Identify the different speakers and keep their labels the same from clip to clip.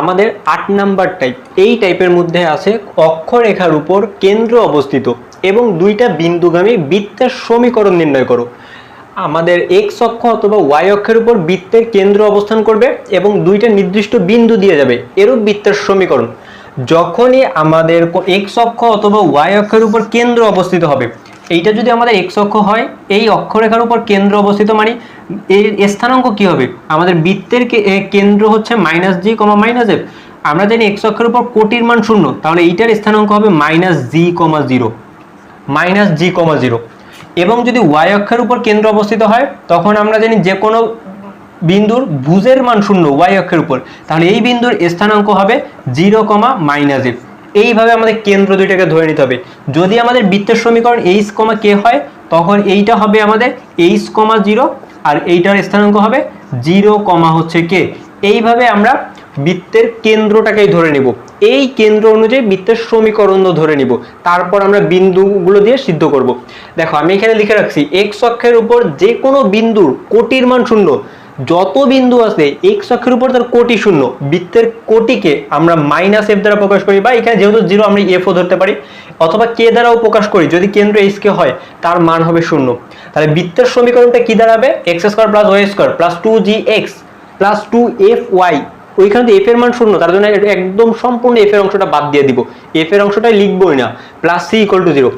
Speaker 1: আমাদের আট number type এই টাইপের মধ্যে আছে অক্ষরেখার উপর কেন্দ্র অবস্থিত এবং দুইটা বিন্দুগামী বৃত্তের সমীকরণ নির্ণয় করো। আমাদের এক্স অক্ষ অথবা ওয়াই অক্ষের উপর বৃত্তের কেন্দ্র অবস্থান করবে এবং দুইটা নির্দিষ্ট বিন্দু দিয়ে যাবে, এরূপ বৃত্তের সমীকরণ। যখনই আমাদের এক্স অক্ষ অথবা ওয়াই অক্ষের উপর কেন্দ্র অবস্থিত হবে এইটা যদি আমাদের এক্স অক্ষ হয়, এই অক্ষরেখার উপর কেন্দ্র অবস্থিত মানে এর স্থানাঙ্ক কি হবে? আমাদের বৃত্তের কেন্দ্র হচ্ছে minus G comma minus F আমরা জানি এক্স অক্ষের উপর কোটির মান শূন্য, তাহলে এইটার স্থানাঙ্ক হবে minus G comma zero minus G comma zero এবং যদি ওয়াই অক্ষের উপর কেন্দ্র অবস্থিত হয়, তখন আমরা জানি যে কোনো বিন্দুর ভুজের মান শূন্য ওয়াই অক্ষের উপর। তাহলে এই বিন্দুর স্থানাঙ্ক হবে জিরো কমা মাইনাস এফ এইভাবে আমাদের কেন্দ্র দুইটাকে ধরে নিতে হবে। যদি আমাদের বৃত্তের সমীকরণ এইচ কমা কে হয়, তখন এইটা হবে আমাদের এইচ কমা জিরো আর এইটার স্থানাঙ্ক হবে জিরো কমা হচ্ছে কে এইভাবে আমরা বৃত্তের কেন্দ্রটাকেই ধরে নিব। এই কেন্দ্র অনুযায়ী বৃত্তের সমীকরণও ধরে নিব। তারপর আমরা বিন্দুগুলো দিয়ে সিদ্ধ করব। দেখো, আমি এখানে লিখে রাখছি এক্স অক্ষের উপর যে কোনো বিন্দুর কোটির মান শূন্য। যত বিন্দু আছে এক্স অক্ষের উপর তার কোটি শূন্য, বৃত্তের কোটিকে আমরা মাইনাস এফ দ্বারা প্রকাশ করি বা এখানে যেহেতু জিরো আমরা এফও ধরতে পারি, অথবা কে দ্বারাও প্রকাশ করি, যদি কেন্দ্র এইচ কে হয়, তার মান হবে শূন্য। তাহলে বৃত্তের সমীকরণটা কি দাঁড়াবে? X square plus Y square plus two G X plus two F Y ওইখানে তো এফ এর মান শূন্য, তার জন্য একদম সম্পূর্ণ এফ এর অংশটা বাদ দিয়ে দিব। এফ এর অংশটাই লিখবই না plus C equal to zero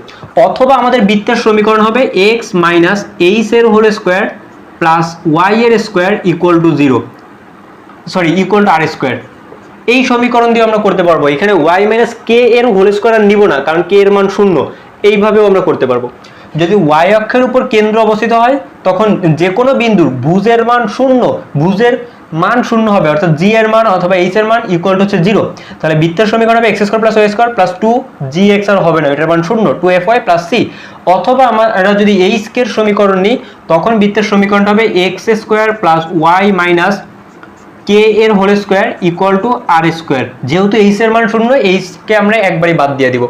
Speaker 1: অথবা আমাদের বৃত্তের সমীকরণ হবে এক্স মাইনাস এইচ এর হোল স্কোয়ার প্লাস ওয়াই এর square equal to zero sorry equal to R square এই সমীকরণ দিয়ে আমরা করতে পারব। এখানে ওয়াই মাইনাস কে এর হোল স্কোয়ার আর নিব না, কারণ কে এর মান শূন্য। এইভাবেও আমরা করতে পারব। যদি ওয়াই অক্ষের উপর কেন্দ্র অবস্থিত হয়, তখন যে কোনো বিন্দুর ভুজের মান শূন্য, ভুজের মান শূন্য হবে, অর্থাৎ জি এর মান অথবা এইচ এর মান ইকুয়াল টু হচ্ছে জিরো তাহলে বৃত্তের সমীকরণ হবে X square plus Y square plus two G X আর হবে না, এটার মান শূন্য two F Y plus C অথবা আমরা যদি এইচ কে এর সমীকরণ নিই, তখন বৃত্তের সমীকরণটা হবে X square plus Y minus K এর whole square equal to R square যেহেতু এইচ এর মান শূন্য এইচ কে আমরা একবারই বাদ দিয়ে দিব।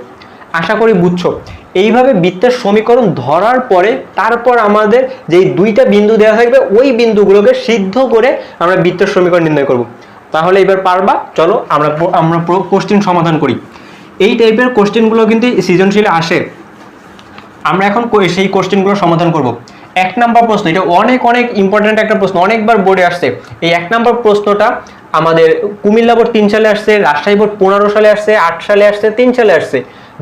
Speaker 1: আশা করি বুঝছ। এইভাবে বৃত্তের সমীকরণ ধরার পরে তারপর আমাদের যেই দুইটা বিন্দু দেওয়া থাকবে, ওই বিন্দুগুলোকে সিদ্ধ করে আমরা বৃত্তের সমীকরণ নির্ণয় করব। তাহলে এবার পারবা? চলো, আমরা আমরা কোশ্চেন সমাধান করি। এই টাইপের কোশ্চেনগুলো কিন্তু সৃজনশীলে আসে। আমরা এখন সেই কোশ্চেনগুলো সমাধান করব। এক নাম্বার প্রশ্ন, এটা অনেক অনেক ইম্পর্ট্যান্ট একটা প্রশ্ন, অনেকবার বোর্ডে আসছে। এই এক নাম্বার প্রশ্নটা আমাদের কুমিল্লা বোর্ড তিন সালে আসছে, রাজশাহী বোর্ড পনেরো সালে আসছে, আট সালে আসছে, তিন সালে আসছে।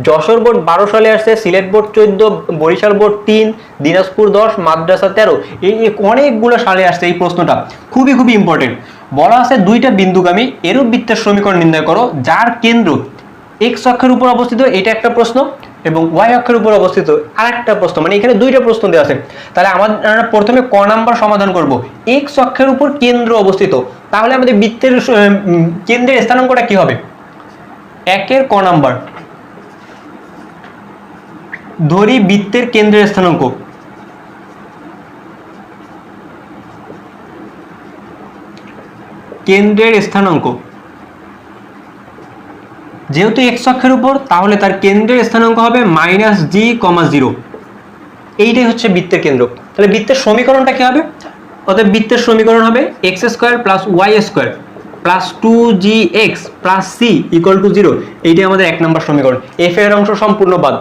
Speaker 1: যশোর বোর্ড বারো সালে আসছে, সিলেট বোর্ড চোদ্দ, বরিশাল বোর্ড তিন, দিনাজপুর দশ, মাদ্রাসা তেরো। এই অনেকগুলো সালে আসছে এই প্রশ্নটা। খুবই খুবই ইম্পর্টেন্ট বলা আছে দুইটা বিন্দুগামী, এরূপ বৃত্তের সমীকরণ নির্ণয় করো, যার কেন্দ্র এক্স অক্ষের উপর অবস্থিত, এটা একটা প্রশ্ন, এবং ওয়াই অক্ষের উপর অবস্থিত আরেকটা প্রশ্ন। মানে এখানে দুইটা প্রশ্ন দেওয়া আছে। তাহলে আমাদের প্রথমে ক নাম্বার সমাধান করব। এক্স অক্ষের উপর কেন্দ্র অবস্থিত। তাহলে আমাদের বৃত্তের কেন্দ্রের স্থানাঙ্কটা কি হবে? একের ক নাম্বার। ধরি বৃত্তের কেন্দ্রের স্থানাঙ্ক। কেন্দ্রের স্থানাঙ্ক। যেহেতু এক্স অক্ষের উপর, তাহলে তার কেন্দ্রের স্থানাঙ্ক হবে মাইনাস জি কমা জিরো এইটাই হচ্ছে বৃত্তের কেন্দ্র। তাহলে বৃত্তের সমীকরণটা কি হবে? অতএব বৃত্তের সমীকরণ হবে X square plus Y square plus two G X plus C equal to zero এইটাই আমাদের এক নম্বর সমীকরণ। এফ এর অংশ সম্পূর্ণ বাদ।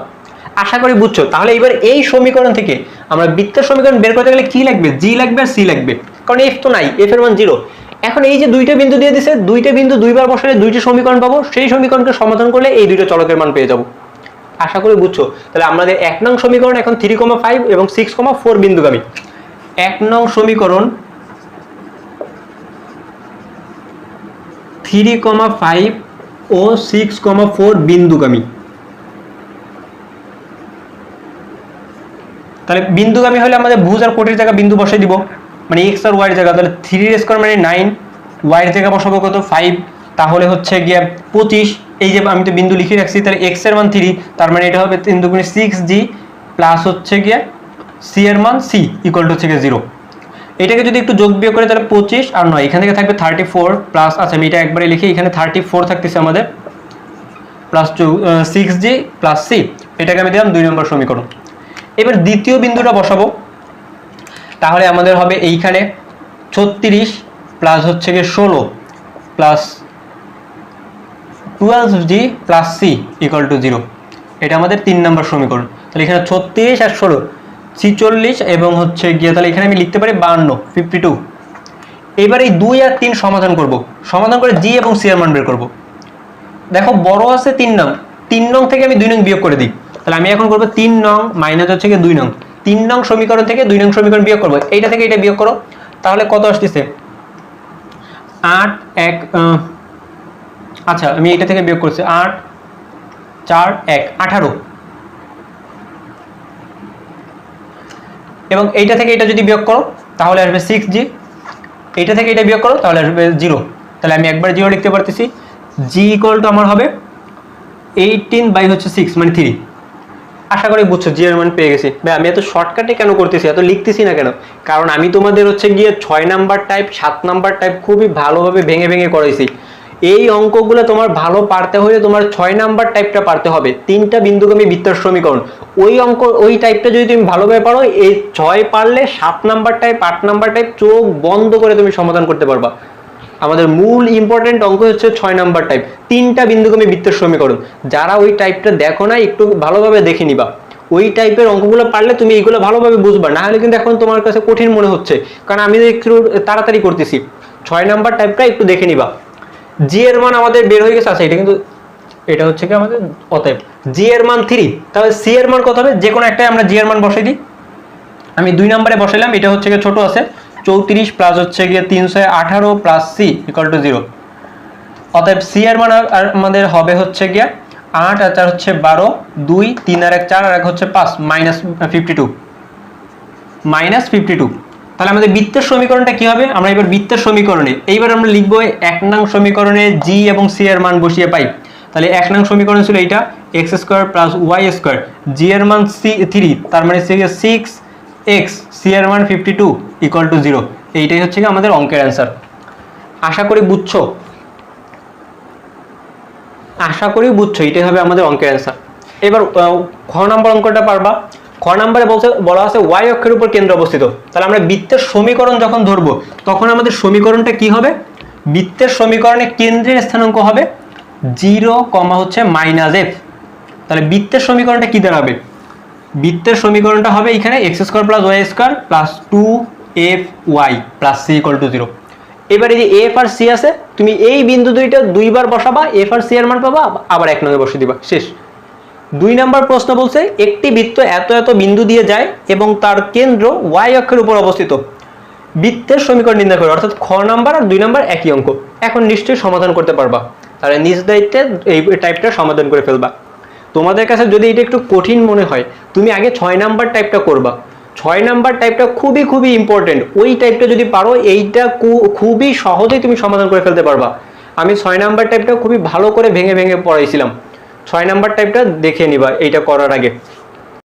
Speaker 1: আশা করি বুঝছ। তাহলে এবার এই সমীকরণ থেকে আমরা বৃত্তের সমীকরণ বের করতে গেলে কি লাগবে? জি লাগবে আর সি লাগবে। কারণ এফ তো নাই এফ এর মান জিরো এখন এই যে দুইটা বিন্দু দিয়ে দিছে, দুইটা বিন্দু দুইবার বসালে দুইটি সমীকরণ পাবো, সেই সমীকরণকে সমাধান করলে এই দুইটা চলকের মান পেয়ে যাব। আশা করি বুঝছ? তাহলে আমাদের এক নং সমীকরণ এখন থ্রি কমা ফাইভ এবং সিক্স কমা ফোর বিন্দুগামী। এক নং সমীকরণ থ্রি কমা ফাইভ ও সিক্স কমা ফোর বিন্দুগামী। তাহলে বিন্দুগামী হলে আমাদের ভুজ আর কোটির জায়গা বিন্দু বসে দিব। মানে এক্স আর ওয়াই জায়গা, তাহলে থ্রি স্কোয়ার মানে নাইন ওয়াইয়ের জায়গা বসাবো কত? ফাইভ তাহলে হচ্ছে গিয়ে পঁচিশ। এই যে আমি তো বিন্দু লিখে রাখছি, তাহলে এক্সের মান থ্রি তার মানে এটা হবে তিন দুগুণে সিক্স জি প্লাস হচ্ছে গিয়ে সি এর মান সি ইকুয়াল টু হচ্ছে গিয়ে জিরো এটাকে যদি একটু যোগ বিয়োগ করে, তাহলে পঁচিশ আর নয়, এখান থেকে থাকবে থার্টি ফোর প্লাস আচ্ছা আমি এটা একবারে লিখি, এখানে থার্টি ফোর থাকতেছে আমাদের plus two six G plus C এটাকে আমি দিলাম দুই নম্বর সমীকরণ। এবার দ্বিতীয় বিন্দুটা বসাবো। তাহলে আমাদের হবে এইখানে ছত্রিশ প্লাস হচ্ছে গিয়ে ষোলো plus twelve G plus C equal to zero এটা আমাদের তিন নম্বর সমীকরণ। তাহলে এখানে ছত্রিশ আর ষোলো, ছিচল্লিশ এবং হচ্ছে গিয়ে তাহলে এখানে আমি লিখতে পারি বান্ন ফিফটি টু এবার এই দুই আর তিন সমাধান করব। সমাধান করে জি এবং সি এর মান বের করব। দেখো বড় আছে তিন নং তিন নং থেকে আমি দুই নং বিয়োগ করে দিই। তাহলে আমি এখন করব তিন নং মাইনাস হচ্ছে গিয়ে দুই নং। তিন নং সমীকরণ থেকে দুই নং সমীকরণ বিয়োগ করব। এইটা থেকে এটা বিয়োগ করো। তাহলে কত আসতেছে? আট, এক আচ্ছা আমি এটা থেকে বিয়োগ করছি। আট, চার, এক, আঠারো। এবং এইটা থেকে এটা যদি বিয়োগ করো, তাহলে আসবে সিক্স জি এইটা থেকে এটা বিয়োগ করো, তাহলে আসবে জিরো তাহলে আমি একবার জিরো লিখতে পারতেছি। জি ইকুয়াল টু আমার হবে এইটিন বাই হচ্ছে সিক্স মানে থ্রি আশা করি বুঝছ জি মান পেয়ে গেছি। ভাই, আমি এত শর্টকাটে কেন করতেছি? এত লিখতেছি না কেন? কারণ আমি তোমাদের হচ্ছে গিয়ে ছয় নাম্বার টাইপ সাত নাম্বার টাইপ খুবই ভালোভাবে ভেঙে ভেঙে করাইছি। এই অঙ্কগুলো তোমার ভালো পারতে হলে তোমার ছয় নাম্বার টাইপটা পারতে হবে। তিনটা বিন্দুগামী বৃত্তের সমীকরণ ওই অঙ্ক, ওই টাইপটা যদি তুমি ভালোভাবে পারো, এই ছয় পারলে সাত নাম্বার টাইপ আট নাম্বার টাইপ চোখ বন্ধ করে তুমি সমাধান করতে পারবা। আমাদের মূল ইম্পর্টেন্ট অঙ্ক হচ্ছে ছয় নাম্বার টাইপ তিনটা বিন্দুগামী বৃত্তের সমীকরণ যারা ওই টাইপটা দেখো না, একটু ভালোভাবে দেখে নিবা। ওই টাইপের অঙ্কগুলো পারলে তুমি এইগুলো ভালোভাবে বুঝবা। না হলে কিন্তু এখন তোমার কাছে কঠিন মনে হচ্ছে। কারণ আমি একটু তাড়াতাড়ি করতেছি। ছয় নাম্বার টাইপটা একটু দেখে নিবা। জি এর মান আমাদের বের হয়ে গেছে আচ্ছা এটা কিন্তু এটা হচ্ছে কি আমাদের অতএব? জি এর মান থ্রি তাহলে সি এর মান কত হবে? যে কোনো একটাই আমরা জি এর মান বসাই দিই। আমি দুই নম্বরে বসাইলাম, এটা হচ্ছে কি ছোট আছে। চৌত্রিশ প্লাস হচ্ছে গিয়ে তিনশো আঠারো plus C equal to zero অতএব সি এর মান আমাদের হবে হচ্ছে গিয়ে আট আর চার হচ্ছে বারো, দুই, তিন আর এক, চার আর এক হচ্ছে পাঁচ minus fifty two minus fifty two তাহলে আমাদের বৃত্তের সমীকরণটা কি হবে? আমরা এবার বৃত্তের সমীকরণে এইবার আমরা লিখব এক নং সমীকরণে জি এবং সি এর মান বসিয়ে পাই। তাহলে এক নং সমীকরণ ছিল এইটা X square plus Y square G এর মান সি থ্রি তার মানে সিক্স এক্স সি এর মান fifty two equal to zero এইটাই হচ্ছে কি আমাদের অঙ্কের অ্যান্সার আশা করি বুঝছ? আশা করি বুঝছ এটাই হবে আমাদের অঙ্কের অ্যান্সার এবার খ নম্বর অঙ্কটা পারবা। খ নম্বরে বলছে, বলা আছে ওয়াই অক্ষের উপর কেন্দ্র অবস্থিত। তাহলে আমরা বৃত্তের সমীকরণ যখন ধরবো, তখন আমাদের সমীকরণটা কি হবে? বৃত্তের সমীকরণে কেন্দ্রের স্থানাঙ্ক হবে জিরো কমা হচ্ছে মাইনাস এফ তাহলে বৃত্তের সমীকরণটা কি দাঁড়াবে? বৃত্তের সমীকরণটা হবে এখানে X square plus Y square plus two F Y plus C equal to zero এবার যে এফ আর সি আছে, তুমি এই বিন্দু দুইটা দুইবার বসাবা এফ আর সি এর মান পাবা, আবার এক নঙ্গে বসে দিবা। শেষ। দুই নম্বর প্রশ্ন বলছে, একটি বৃত্ত এত এত বিন্দু দিয়ে যায় এবং তার কেন্দ্র ওয়াই অক্ষের উপর অবস্থিত। বৃত্তের সমীকরণ নির্ণয় করে, অর্থাৎ খ নাম্বার আর দুই নাম্বার একই অঙ্ক। এখন নিশ্চয়ই সমাধান করতে পারবা। তাহলে নিজ দায়িত্বে এই টাইপটা সমাধান করে ফেলবা। তোমাদের কাছে যদি এটা একটু কঠিন মনে হয়, তুমি আগে ছয় নাম্বার টাইপটা করবা। ছয় নাম্বার টাইপটা খুবই খুবই ইম্পর্টেন্ট ওই টাইপটা যদি পারো, এইটা খুবই সহজেই তুমি সমাধান করে ফেলতে পারবা। আমি ছয় নাম্বার টাইপটা খুবই ভালো করে ভেঙে ভেঙে পড়াইছিলাম। ছয় নাম্বার টাইপটা দেখে নিবা, এইটা করার আগে।